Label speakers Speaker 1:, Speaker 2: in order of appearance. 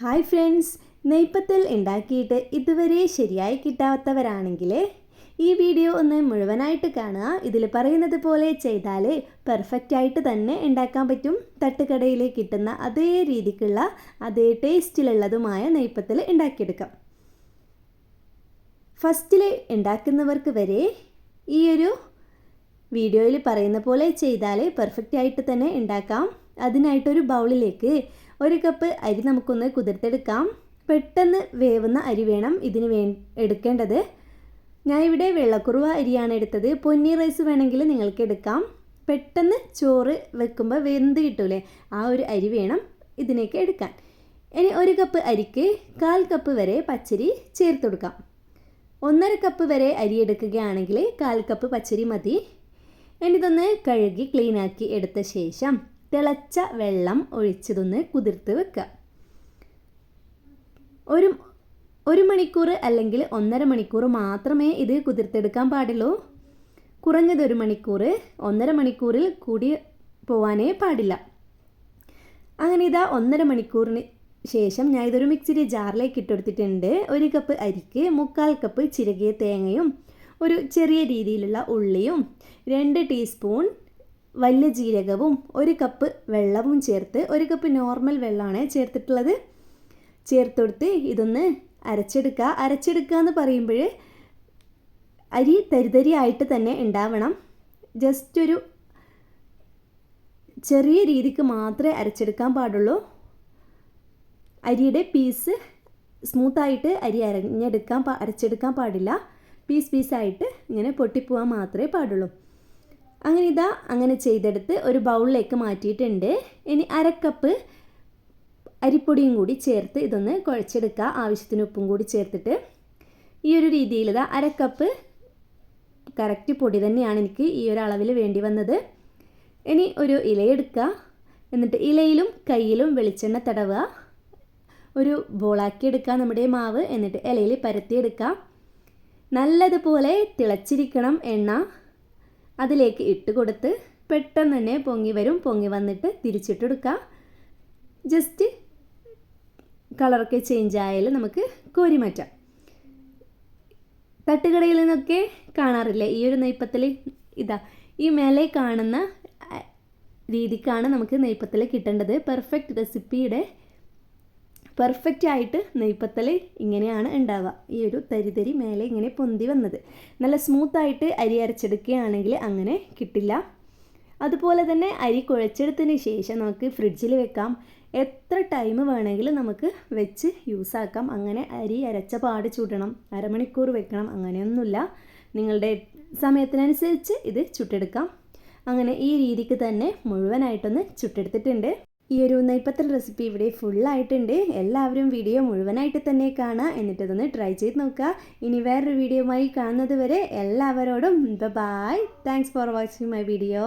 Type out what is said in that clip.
Speaker 1: Hi friends നെയ്പ്പത്തൽ ഉണ്ടാക്കിയിട്ട് ഇതുവരെ ശരിയായി കിട്ടാത്തവരാണെങ്കിൽ ഈ വീഡിയോ ഒന്ന് മുഴുവനായിട്ട് കാണുക. ഇതിൽ പറയുന്നത് പോലെ ചെയ്താൽ പെർഫെക്റ്റ് ആയിട്ട് തന്നെ ഉണ്ടാക്കാൻ പറ്റും. തട്ടുകടയിൽ കിട്ടുന്ന അതേ രീതിക്കുള്ള അതേ ടേസ്റ്റിലുള്ളതുമായ നെയ്പ്പത്തൽ ഉണ്ടാക്കിയെടുക്കാം. ഫസ്റ്റിൽ ഉണ്ടാക്കുന്നവർക്ക് വരെ ഈ ഒരു വീഡിയോയിൽ പറയുന്ന പോലെ ചെയ്താൽ പെർഫെക്റ്റ് ആയിട്ട് തന്നെ ഉണ്ടാക്കാം. അതിനായിട്ടൊരു ബൗളിലേക്ക് ഒരു കപ്പ് അരി നമുക്കൊന്ന് കുതിർത്തെടുക്കാം. പെട്ടെന്ന് വേവുന്ന അരി വേണം ഇതിന് വേ എടുക്കേണ്ടത്. ഞാൻ ഇവിടെ വെള്ളക്കുറുവ അരിയാണ് എടുത്തത്. പൊന്നി റൈസ് വേണമെങ്കിൽ നിങ്ങൾക്ക് എടുക്കാം. പെട്ടെന്ന് ചോറ് വെക്കുമ്പോൾ വെന്ത് കിട്ടൂലേ? ആ ഒരു അരി വേണം ഇതിനേക്ക് എടുക്കാൻ. ഇനി ഒരു കപ്പ് അരിക്ക് കാൽ കപ്പ് വരെ പച്ചരി ചേർത്ത് കൊടുക്കാം. ഒന്നര കപ്പ് വരെ അരി എടുക്കുകയാണെങ്കിൽ കാൽ കപ്പ് പച്ചരി മതി. ഇതൊന്ന് കഴുകി ക്ലീനാക്കി എടുത്ത ശേഷം തിളച്ച വെള്ളം ഒഴിച്ചതൊന്ന് കുതിർത്ത് വെക്കുക. ഒരു ഒരു മണിക്കൂർ അല്ലെങ്കിൽ ഒന്നര മണിക്കൂർ മാത്രമേ ഇത് കുതിർത്തെടുക്കാൻ പാടുള്ളൂ. കുറഞ്ഞത് ഒരു മണിക്കൂർ ഒന്നര മണിക്കൂറിൽ കൂടി പോവാനേ പാടില്ല. അങ്ങനെ ഇതാ ഒന്നര മണിക്കൂറിന് ശേഷം ഞാൻ ഇതൊരു മിക്സിയുടെ ജാറിലേക്ക് ഇട്ടെടുത്തിട്ടുണ്ട്. ഒരു കപ്പ് അരിക്ക് മുക്കാൽ കപ്പ് ചിരകിയ തേങ്ങയും ഒരു ചെറിയ രീതിയിലുള്ള ഉള്ളിയും രണ്ട് ടീസ്പൂൺ വലിയ ജീരകവും ഒരു കപ്പ് വെള്ളവും ചേർത്ത് ഒരു കപ്പ് നോർമൽ വെള്ളമാണ് ചേർത്തിട്ടുള്ളത്. ചേർത്ത് കൊടുത്ത് ഇതൊന്ന് അരച്ചെടുക്കുക. അരച്ചെടുക്കുക എന്ന് പറയുമ്പോൾ അരി തരിതരി ആയിട്ട് തന്നെ ഉണ്ടാവണം. ജസ്റ്റ് ഒരു ചെറിയ രീതിക്ക് മാത്രമേ അരച്ചെടുക്കാൻ പാടുള്ളൂ. അരിയുടെ പീസ് സ്മൂത്തായിട്ട് അരി അരഞ്ഞെടുക്കാൻ അരച്ചെടുക്കാൻ പാടില്ല. പീസ് പീസായിട്ട് ഇങ്ങനെ പൊട്ടിപ്പോവാൻ മാത്രമേ പാടുള്ളൂ. അങ്ങനെ ഇതാ അങ്ങനെ ചെയ്തെടുത്ത് ഒരു ബൗളിലേക്ക് മാറ്റിയിട്ടുണ്ട്. ഇനി അരക്കപ്പ് അരിപ്പൊടിയും കൂടി ചേർത്ത് ഇതൊന്ന് കുഴച്ചെടുക്കുക. ആവശ്യത്തിന് ഉപ്പും കൂടി ചേർത്തിട്ട്. ഈ ഒരു രീതിയിൽ ഇതാ അരക്കപ്പ് കറക്റ്റ് പൊടി തന്നെയാണ് എനിക്ക് ഈ ഒരു അളവിൽ വേണ്ടി വന്നത്. ഇനി ഒരു ഇലയെടുക്കുക എന്നിട്ട് ഇലയിലും കയ്യിലും വെളിച്ചെണ്ണ തടവുക. ഒരു ബോളാക്കി എടുക്കുക നമ്മുടെ മാവ്. എന്നിട്ട് ഇലയിൽ പരത്തിയെടുക്കുക നല്ലതുപോലെ തിളച്ചിരിക്കണം എണ്ണ. അതിലേക്ക് ഇട്ട് കൊടുത്ത് പെട്ടെന്ന് തന്നെ പൊങ്ങി വരും. പൊങ്ങി വന്നിട്ട് തിരിച്ചിട്ടെടുക്കുക ജസ്റ്റ് കളറൊക്കെ ചേഞ്ച് ആയാൽ നമുക്ക് കോരി മാറ്റാം. തട്ടുകടയിൽ നിന്നൊക്കെ കാണാറില്ലേ? ഈ ഒരു നെയ്പ്പത്തിൽ ഇതാ ഈ മേലെ കാണുന്ന രീതിക്കാണ് നമുക്ക് നെയ്പ്പത്തിൽ കിട്ടേണ്ടത്. പെർഫെക്റ്റ് റെസിപ്പിയുടെ പെർഫെക്റ്റ് ആയിട്ട് നെയ്പ്പത്തൽ ഇങ്ങനെയാണ് ഉണ്ടാവുക. ഈ ഒരു തരിതരി തരി മേലെ ഇങ്ങനെ പൊന്തി വന്നത്. നല്ല സ്മൂത്തായിട്ട് അരി അരച്ചെടുക്കുകയാണെങ്കിൽ അങ്ങനെ കിട്ടില്ല. അതുപോലെ തന്നെ അരി കുഴച്ചെടുത്തതിന് ശേഷം നമുക്ക് ഫ്രിഡ്ജിൽ വെക്കാം. എത്ര ടൈം വേണമെങ്കിലും നമുക്ക് വെച്ച് യൂസ് ആക്കാം. അങ്ങനെ അരി അരച്ച പാട് ചൂടണം. അരമണിക്കൂർ വെക്കണം. അങ്ങനെയൊന്നുമില്ല. നിങ്ങളുടെ സമയത്തിനനുസരിച്ച് ഇത് ചുട്ടെടുക്കാം. അങ്ങനെ ഈ രീതിക്ക് തന്നെ മുഴുവനായിട്ടൊന്ന് ചുട്ടെടുത്തിട്ടുണ്ട്. ഈ ഒരു നെയ്പ്പത്തൽ റെസിപ്പി ഇവിടെ ഫുള്ളായിട്ടുണ്ട് എല്ലാവരും വീഡിയോ മുഴുവനായിട്ട് തന്നെ കാണുക. എന്നിട്ടതൊന്ന് ട്രൈ ചെയ്ത് നോക്കുക. ഇനി വേറൊരു വീഡിയോയുമായി കാണുന്നത് വരെ എല്ലാവരോടും bye thanks for watching my video